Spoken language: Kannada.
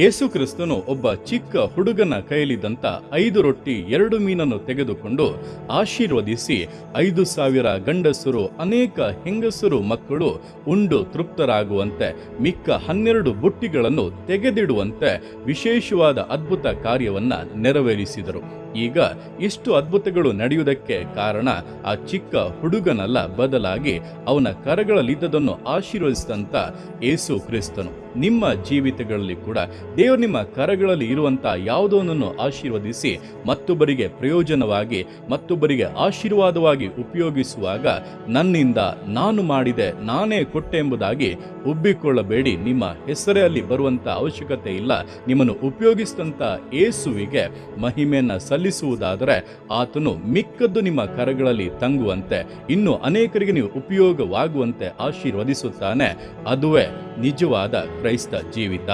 ಯೇಸು ಕ್ರಿಸ್ತನು ಒಬ್ಬ ಚಿಕ್ಕ ಹುಡುಗನ ಕೈಯಲ್ಲಿದ್ದಂಥ ಐದು ರೊಟ್ಟಿ, ಎರಡು ಮೀನನ್ನು ತೆಗೆದುಕೊಂಡು ಆಶೀರ್ವದಿಸಿ ಐದು ಸಾವಿರ ಗಂಡಸರು, ಅನೇಕ ಹೆಂಗಸರು ಮಕ್ಕಳು ಉಂಡು ತೃಪ್ತರಾಗುವಂತೆ, ಮಿಕ್ಕ ಹನ್ನೆರಡು ಬುಟ್ಟಿಗಳನ್ನು ತೆಗೆದಿಡುವಂತೆ ವಿಶೇಷವಾದ ಅದ್ಭುತ ಕಾರ್ಯವನ್ನು ನೆರವೇರಿಸಿದರು. ಈಗ ಇಷ್ಟು ಅದ್ಭುತಗಳು ನಡೆಯುವುದಕ್ಕೆ ಕಾರಣ ಆ ಚಿಕ್ಕ ಹುಡುಗನಲ್ಲ, ಬದಲಾಗಿ ಅವನ ಕರಗಳಲ್ಲಿದ್ದದನ್ನು ಆಶೀರ್ವದಿಸಿದಂಥ ಏಸು ಕ್ರಿಸ್ತನು. ನಿಮ್ಮ ಜೀವಿತಗಳಲ್ಲಿ ಕೂಡ ದೇವರು ನಿಮ್ಮ ಕರಗಳಲ್ಲಿ ಇರುವಂಥ ಯಾವುದೋನನ್ನು ಆಶೀರ್ವದಿಸಿ ಮತ್ತೊಬ್ಬರಿಗೆ ಪ್ರಯೋಜನವಾಗಿ, ಮತ್ತೊಬ್ಬರಿಗೆ ಆಶೀರ್ವಾದವಾಗಿ ಉಪಯೋಗಿಸುವಾಗ ನನ್ನಿಂದ ನಾನು ಮಾಡಿದೆ, ನಾನೇ ಕೊಟ್ಟೆ ಎಂಬುದಾಗಿ ಉಬ್ಬಿಕೊಳ್ಳಬೇಡಿ ನಿಮ್ಮ ಹೆಸರೇ ಅಲ್ಲಿ ಬರುವಂಥ ಅವಶ್ಯಕತೆ ಇಲ್ಲ. ನಿಮ್ಮನ್ನು ಉಪಯೋಗಿಸಿದಂಥ ಏಸುವಿಗೆ ಮಹಿಮೆಯನ್ನು ಸಲ್ಲಿಸುವುದಾದರೆ ಆತನು ಮಿಕ್ಕದ್ದು ನಿಮ್ಮ ಕರಗಳಲ್ಲಿ ತಂಗುವಂತೆ, ಇನ್ನು ಅನೇಕರಿಗೆ ನೀವು ಉಪಯೋಗವಾಗುವಂತೆ ಆಶೀರ್ವದಿಸುತ್ತಾನೆ. ಅದುವೇ ನಿಜವಾದ ಕ್ರೈಸ್ತ ಜೀವಿತ